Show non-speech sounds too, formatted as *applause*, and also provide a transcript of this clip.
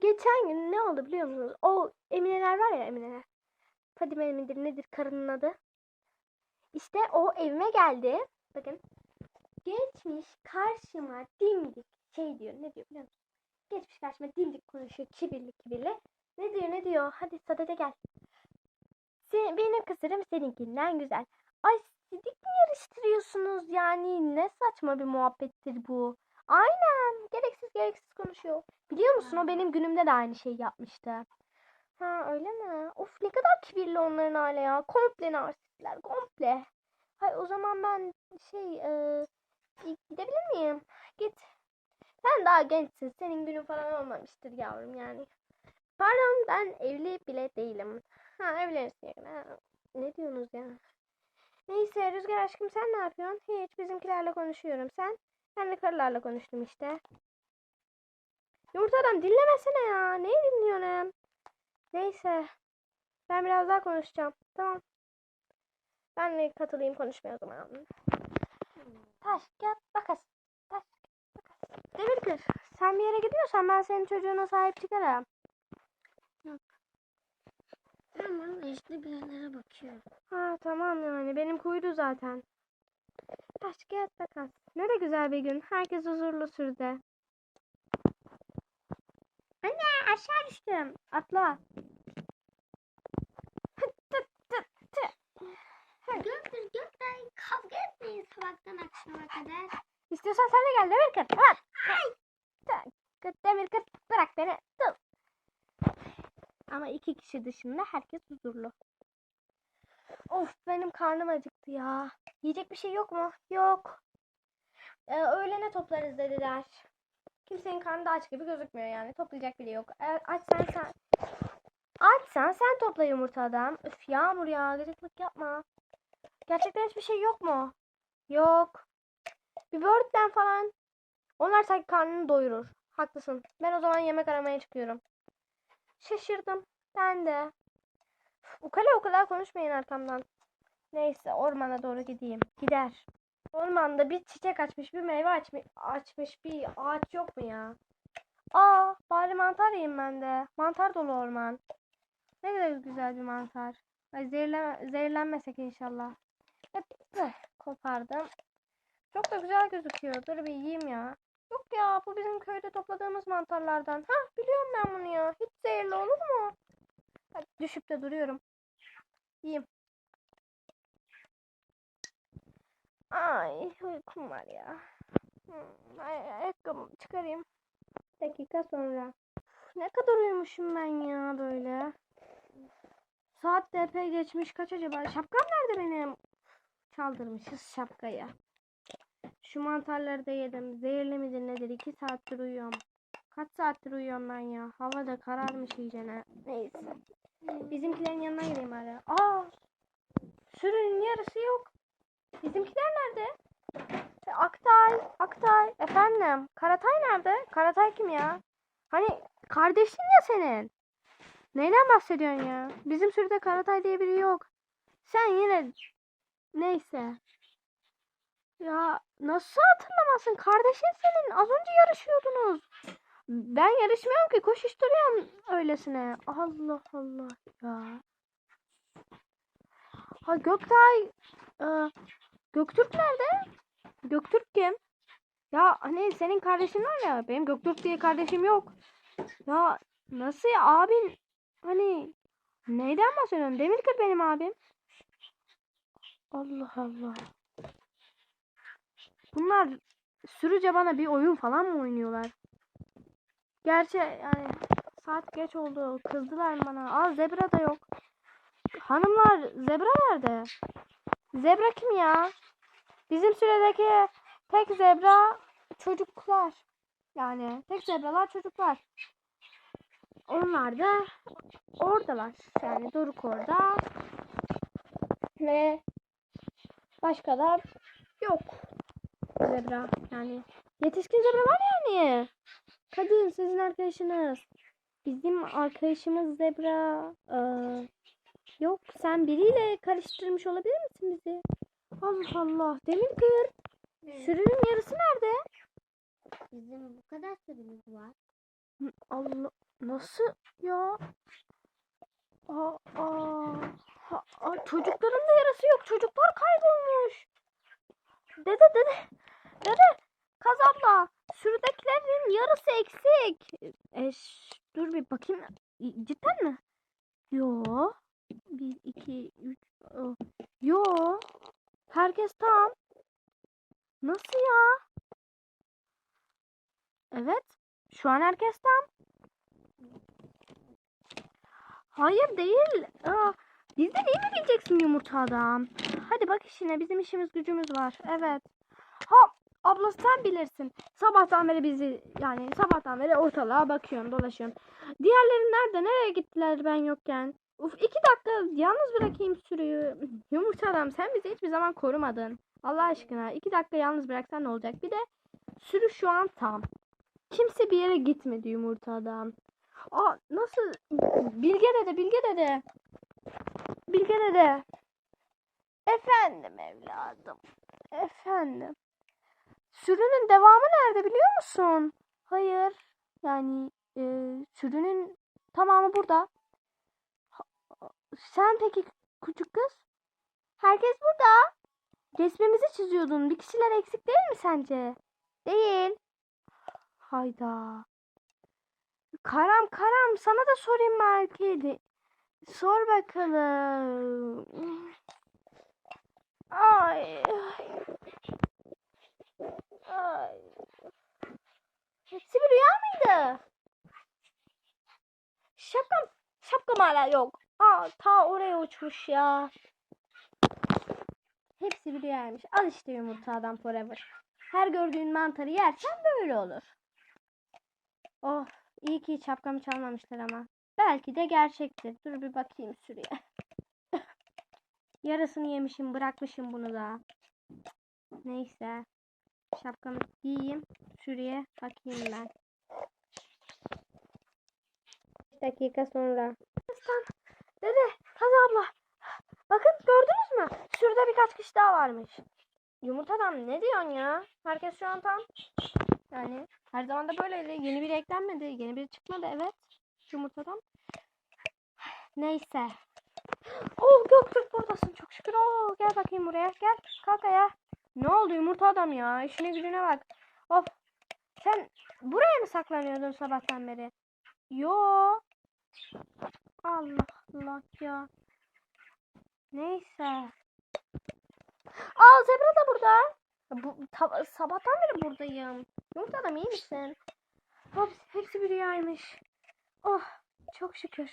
Geçen gün ne oldu biliyor musunuz? O Emineler var ya Emineler. Fadime midir nedir karının adı? İşte o evime geldi. Bakın. Geçmiş karşıma dimdik şey diyor. Ne diyor biliyor musun? Geçmiş karşıma dimdik konuşuyor kibirli kibirli. Ne diyor ne diyor? Hadi sadede gel. Sen, benim kısırım seninkinden güzel. Ay sidik mi yarıştırıyorsunuz yani? Ne saçma bir muhabbettir bu. Aynen. Gereksiz gereksiz konuşuyor. Biliyor musun o benim günümde de aynı şeyi yapmıştı. Ha öyle mi? Of ne kadar kibirli onların hali ya. Komple narsistler. Komple. Hay o zaman ben şey e, gidebilir miyim? Git. Sen daha gençsin. Senin günün falan olmamıştır yavrum yani. Pardon ben evli bile değilim. Ha evlenirsin. Ha, ne diyorsunuz ya? Neyse Rüzgar aşkım sen ne yapıyorsun? Hiç bizimkilerle konuşuyorum. Sen? Ben de karılarla konuştum işte. Yumurta adam dinlemesene ya. Neyi dinliyorsun? Neyse. Ben biraz daha konuşacağım. Tamam. Ben de katılayım konuşmaya o zaman. Taş, gel, makas. Taş, makas. Demir kır. Sen bir yere gidiyorsan ben senin çocuğuna sahip çıkarım. Tamam işte bir yerlere bakıyorum. Ha tamam yani benim kuydu zaten. Taş kağıt makas. Ne de güzel bir gün. Herkes huzurlu sürde. Anne aşağı düştüm. Atla. Göktür gökten kavga etmeyin sabahtan akşama kadar. İstiyorsan sen de gel demir kır. At. Kır, Demir kır. Bırak beni. Dur. Ama iki kişi dışında herkes huzurlu. Of benim karnım acıktı ya. Yiyecek bir şey yok mu? Yok. Ee, öğlene toplarız dediler. Kimsenin karnı da aç gibi gözükmüyor yani. Toplayacak bile yok. Eğer açsan sen... Açsan sen topla yumurta adam. Üf Yağmur ya gıcıklık yapma. Gerçekten hiçbir şey yok mu? Yok. Bir böğürtlen falan. Onlar sanki karnını doyurur. Haklısın. Ben o zaman yemek aramaya çıkıyorum. Şaşırdım. Ben de. Ukala ukala konuşmayın arkamdan. Neyse ormana doğru gideyim. Gider. Ormanda bir çiçek açmış, bir meyve açmış, açmış bir ağaç yok mu ya? Aa, bari mantar yiyeyim ben de. Mantar dolu orman. Ne kadar güzel bir mantar. Ay zehirlen zehirlenmesek inşallah. Hep eh, kopardım. Çok da güzel gözüküyor. Dur bir yiyeyim ya. Yok ya bu bizim köyde topladığımız mantarlardan. Ha biliyorum ben bunu ya. Hiç zehirli olur mu? Hadi düşüp de duruyorum. Yiyeyim. Ay uykum var ya. Hmm, ay, ayakkabımı çıkarayım. Dakika sonra. Uf, ne kadar uyumuşum ben ya böyle. Saat de epey geçmiş. Kaç acaba? Şapkam nerede benim? Çaldırmışız şapkayı. Şu mantarları da yedim. Zehirli midir nedir? İki saattir uyuyorum. Kaç saattir uyuyorum ben ya? Hava da kararmış iyicene. Neyse. Bizimkilerin yanına gideyim hadi. Aa! Sürünün yarısı yok. Bizimkiler nerede? E, Aktay, Aktay. Efendim, Karatay nerede? Karatay kim ya? Hani kardeşin ya senin. Neyden bahsediyorsun ya? Bizim sürüde Karatay diye biri yok. Sen yine neyse. Ya nasıl hatırlamazsın? Kardeşin senin. Az önce yarışıyordunuz. Ben yarışmıyorum ki. Koşuşturuyorum öylesine. Allah Allah ya. Ha Göktay. e, Göktürk nerede? Göktürk kim? Ya hani senin kardeşin var ya. Benim Göktürk diye kardeşim yok. Ya nasıl ya abin? Hani neyden bahsediyorsun? Demirkır benim abim. Allah Allah. Bunlar sürüce bana bir oyun falan mı oynuyorlar? Gerçi yani saat geç oldu. Kızdılar bana. Aa zebra da yok. Hanımlar zebra nerede? Zebra kim ya? Bizim süredeki tek zebra çocuklar. Yani tek zebralar çocuklar. Onlar da oradalar. Yani Doruk orada. Ve başka da yok. Zebra yani. Yetişkin zebra var yani. Kadın sizin arkadaşınız. Bizim arkadaşımız zebra. Ee, yok sen biriyle karıştırmış olabilir misin bizi? Allah Allah. Demir kır. Sürünün yarısı nerede? Bizim bu kadar sürümüz var. Allah. Nasıl ya? Aa, aa, ha- aa, çocukların da yarası yok. Çocuklar kaybolmuş. Dede dede. Dede. Kaz abla. Sürüdekilerin yarısı eksik. E, dur bir bakayım. Cidden mi? Yo. Bir, iki, üç. Yo. Herkes tam. Nasıl ya? Evet. Şu an herkes tam. Hayır değil. Aa, bizden iyi mi bileceksin yumurta adam? Hadi bak işine bizim işimiz gücümüz var. Evet. Ha abla sen bilirsin. Sabahtan beri bizi yani sabahtan beri ortalığa bakıyorum dolaşıyorum. Diğerleri nerede? Nereye gittiler ben yokken? Uf iki dakika yalnız bırakayım sürüyü. *laughs* Yumurta adam sen bizi hiçbir zaman korumadın. Allah aşkına iki dakika yalnız bıraksan ne olacak? Bir de sürü şu an tam. Kimse bir yere gitmedi yumurta adam. Aa nasıl? Bilge dede, Bilge dede. Bilge dede. Efendim evladım. Efendim. Sürünün devamı nerede biliyor musun? Hayır. Yani e, sürünün tamamı burada. Sen peki küçük kız? Herkes burada. Resmimizi çiziyordun. Bir kişiler eksik değil mi sence? Değil. Hayda. Karam Karam sana da sorayım belki. Sor bakalım. Ay. Hepsi bir rüya mıydı? Şapkam, şapkam hala yok. Aa, ta oraya uçmuş ya. Hepsi bir rüyaymış. Al işte yumurta adam forever. Her gördüğün mantarı yersen böyle olur. Oh, iyi ki şapkamı çalmamışlar ama. Belki de gerçektir. Dur bir bakayım sürüye. *laughs* Yarısını yemişim, bırakmışım bunu da. Neyse. Şapkamı giyeyim. Sürüye bakayım ben. 5 dakika sonra. Dede, Kaz abla. Bakın gördünüz mü? Sürüde birkaç kişi daha varmış. Yumurtadan ne diyorsun ya? Herkes şu an tam. Yani her zaman da böyleydi. Yeni biri eklenmedi. Yeni biri çıkmadı. Evet. Yumurtadan. Neyse. Oh Göktürk buradasın. Çok şükür. Oh gel bakayım buraya. Gel. Kalk ayağa. Ne oldu yumurta adam ya? İşine gücüne bak. Of. Sen buraya mı saklanıyordun sabahtan beri? Yo. Allah Allah ya. Neyse. Aa zebra da burada. Bu, ta- sabahtan beri buradayım. Yumurta adam iyi misin? Hepsi, hepsi bir rüyaymış. Oh çok şükür.